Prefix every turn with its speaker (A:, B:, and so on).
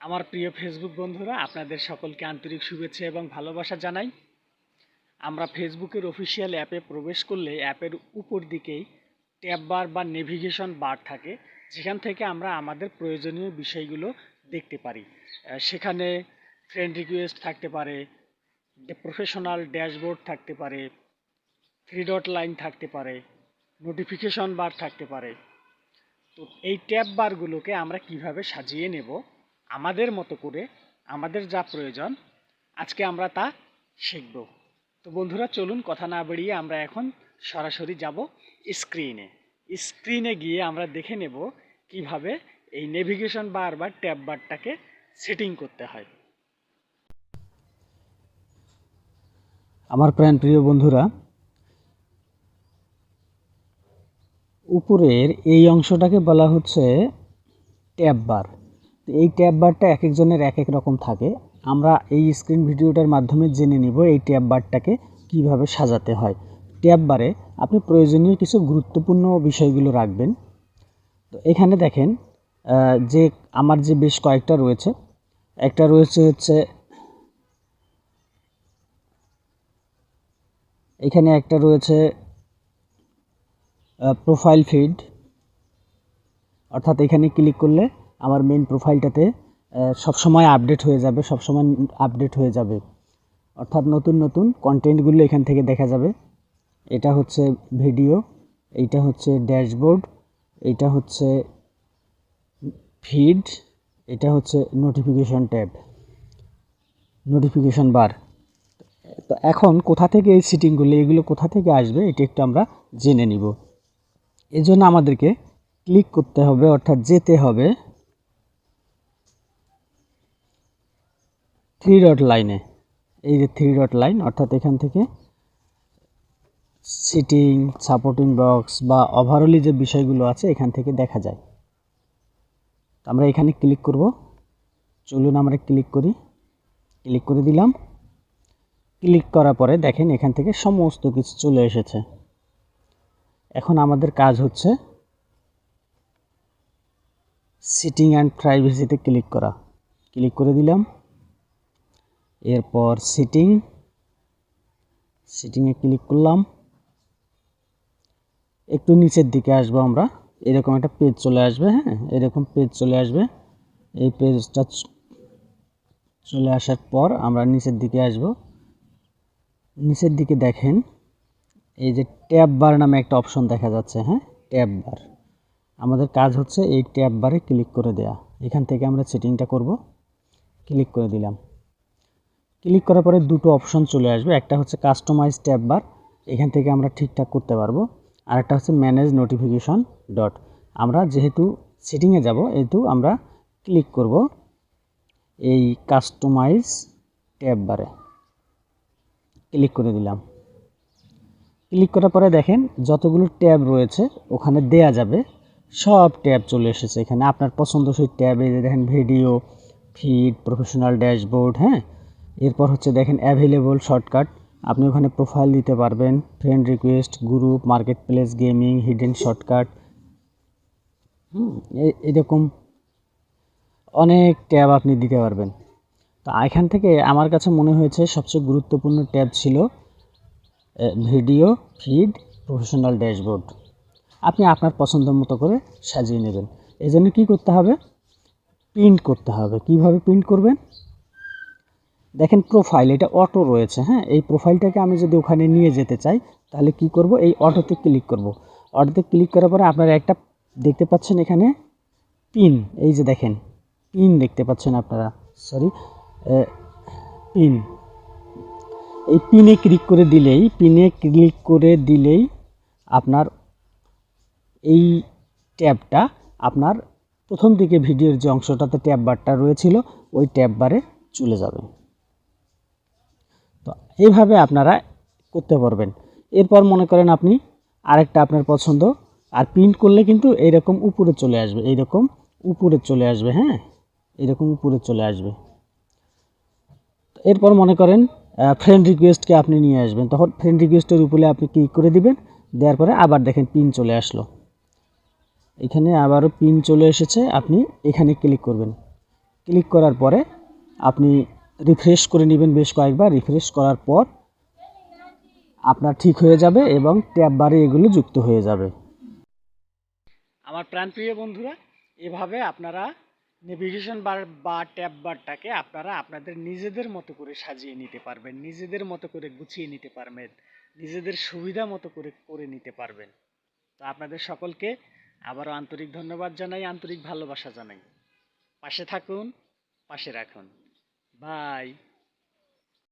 A: আমার প্রিয় ফেসবুক বন্ধুরা, আপনাদের সকলকে আন্তরিক শুভেচ্ছা এবং ভালোবাসা জানাই। আমরা ফেসবুকের অফিসিয়াল অ্যাপে প্রবেশ করলে অ্যাপের উপর দিকেই ট্যাব বার বা নেভিগেশন বার থাকে, যেখান থেকে আমরা আমাদের প্রয়োজনীয় বিষয়গুলো দেখতে পারি। সেখানে ফ্রেন্ড রিকোয়েস্ট থাকতে পারে প্রফেশনাল ড্যাশবোর্ড থাকতে পারে থ্রি ডট লাইন থাকতে পারে নোটিফিকেশন বার থাকতে পারে। তো এই ট্যাব বারগুলোকে আমরা কীভাবে সাজিয়ে নেব? আমাদের মতো করে আমাদের যা প্রয়োজন, আজকে আমরা তা শিখব। তো বন্ধুরা, চলুন কথা না বাড়িয়ে আমরা এখন সরাসরি যাব স্ক্রিনে। স্ক্রিনে গিয়ে আমরা দেখে নেব কীভাবে এই নেভিগেশন বার বা ট্যাব বারটাকে সেটিং করতে হয়।
B: আমার প্রাণ প্রিয় বন্ধুরা, উপরের এই অংশটাকে বলা হচ্ছে ট্যাব বার। এই ট্যাব বারটা এক একজনের এক এক রকম থাকে। আমরা এই স্ক্রিন ভিডিওটার মাধ্যমে জেনে নিব এই ট্যাব বারটাকে কীভাবে সাজাতে হয়। ট্যাব বারে আপনি প্রয়োজনীয় কিছু গুরুত্বপূর্ণ বিষয়গুলো রাখবেন। তো এখানে দেখেন যে আমার যে বেশ কয়েকটা রয়েছে। একটা রয়েছে হচ্ছে, এখানে একটা রয়েছে প্রোফাইল ফিড অর্থাৎ এখানে ক্লিক করলে আমার মেন প্রোফাইলটাতে সবসময় আপডেট হয়ে যাবে, সবসময় আপডেট হয়ে যাবে। অর্থাৎ নতুন নতুন কন্টেন্টগুলো এখান থেকে দেখা যাবে। এটা হচ্ছে ভিডিও এইটা হচ্ছে ড্যাশবোর্ড এইটা হচ্ছে ফিড এটা হচ্ছে নোটিফিকেশন ট্যাব নোটিফিকেশন বার তো এখন কোথা থেকে এই সিটিংগুলো এগুলো কোথা থেকে আসবে, এটা একটু আমরা জেনে নিব। এই জন্য আমাদেরকে ক্লিক করতে হবে, অর্থাৎ যেতে হবে। থ্রি ডট লাইনে, এই যে থ্রি ডট লাইন, অর্থাৎ এখান থেকে সিটিং, সাপোর্টিং বক্স বা ওভারঅলি যে বিষয়গুলো আছে, এখান থেকে দেখা যায়। তো আমরা এখানে ক্লিক করব। চলুন আমরা ক্লিক করি। ক্লিক করে দিলাম। ক্লিক করার পরে দেখেন এখান থেকে সমস্ত কিছু চলে এসেছে। এখন আমাদের কাজ হচ্ছে সিটিং অ্যান্ড প্রাইভেসিতে ক্লিক করা। ক্লিক করে দিলাম। এরপর সিটিং সিটিংয়ে ক্লিক করলাম। একটু নিচের দিকে আসব আমরা। এরকম একটা পেজ চলে আসবে হ্যাঁ? এরকম পেজ চলে আসবে। এই পেজটা চলে আসার পর আমরা নিচের দিকে আসব। নিচের দিকে দেখেন, এই যে ট্যাব বার নামে একটা অপশন দেখা যাচ্ছে হ্যাঁ? ট্যাব বার আমাদের কাজ হচ্ছে এই ট্যাব বারে ক্লিক করে দেয়া। এখান থেকে আমরা সেটিংটা করব। ক্লিক করে দিলাম। ক্লিক করার পরে দুটো অপশন চলে আসবে। একটা হচ্ছে কাস্টমাইজ ট্যাব বার। এখান থেকে আমরা ঠিকঠাক করতে পারব। আর একটা হচ্ছে ম্যানেজ নোটিফিকেশন ডট আমরা যেহেতু সেটিংয়ে যাব যেহেতু আমরা ক্লিক করব এই কাস্টমাইজ ট্যাব বারে। ক্লিক করে দিলাম। ক্লিক করার পরে দেখেন যতগুলো ট্যাব রয়েছে, ওখানে দেয়া যাবে। সব ট্যাব চলে এসেছে এখানে। আপনার পছন্দসই ট্যাবে দেখেন ভিডিও ফিড প্রফেশনাল ড্যাশবোর্ড হ্যাঁ? এরপর হচ্ছে দেখেন অ্যাভেলেবল শর্টকাট আপনি ওখানে প্রোফাইল দিতে পারবেন। Friend request group marketplace gaming hidden shortcut এরকম অনেক ট্যাব আপনি দিতে পারবেন। তো এখান থেকে আমার কাছে মনে হয়েছে সবচেয়ে গুরুত্বপূর্ণ ট্যাব ছিল ভিডিও ফিড প্রফেশনাল ড্যাশবোর্ড আপনি আপনার পছন্দ মতো করে সাজিয়ে নেবেন। এই জন্য কী করতে হবে? প্রিন্ট করতে হবে। কীভাবে প্রিন্ট করবেন? দেখেন প্রোফাইল এটা অটো রয়েছে হ্যাঁ? এই প্রোফাইলটাকে আমি যদি ওখানে নিয়ে যেতে চাই, তাহলে কি করব? এই অটোতে ক্লিক করব। অটোতে ক্লিক করার পরে আপনারা একটা দেখতে পাচ্ছেন এখানে পিন এই যে দেখেন পিন দেখতে পাচ্ছেন আপনারা সরি পিন এই পিনে ক্লিক করে দিলেই পিনে ক্লিক করে দিলেই আপনার এই ট্যাবটা আপনার প্রথম দিকে ভিডিওর যে অংশটাতে ট্যাব বারটা রয়েছিল, ওই ট্যাব বারে চলে যাবে। এইভাবে আপনারা করতে পারবেন। এরপর মনে করেন আপনি আরেকটা আপনার পছন্দ, আর প্রিন্ট করলে কিন্তু এইরকম উপরে চলে আসবে, এইরকম উপরে চলে আসবে হ্যাঁ? এরকম উপরে চলে আসবে। এরপর মনে করেন ফ্রেন্ড রিকোয়েস্টকে আপনি নিয়ে আসবেন। তখন ফ্রেন্ড রিকোয়েস্টের উপরে আপনি ক্লিক করে দিবেন, দেওয়ার পরে আবার দেখেন পিন চলে আসলো। এখানে আবারও পিন চলে এসেছে, আপনি এখানে ক্লিক করবেন। ক্লিক করার পরে আপনি রিফ্রেশ করে নেবেন বেশ কয়েকবার রিফ্রেশ করার পর আপনার ঠিক হয়ে যাবে এবং ট্যাব বারে এগুলো যুক্ত হয়ে যাবে।
A: আমার প্রাণপ্রিয় বন্ধুরা, এভাবে আপনারা নেভিগেশন বার বা ট্যাব বারটাকে আপনারা আপনাদের নিজেদের মতো করে সাজিয়ে নিতে পারবেন, নিজেদের মতো করে গুছিয়ে নিতে পারবেন, নিজেদের সুবিধা মতো করে করে নিতে পারবেন। তো আপনাদের সকলকে আবারও আন্তরিক ধন্যবাদ জানাই, আন্তরিক ভালোবাসা জানাই। পাশে থাকুন, পাশে রাখুন। Bye.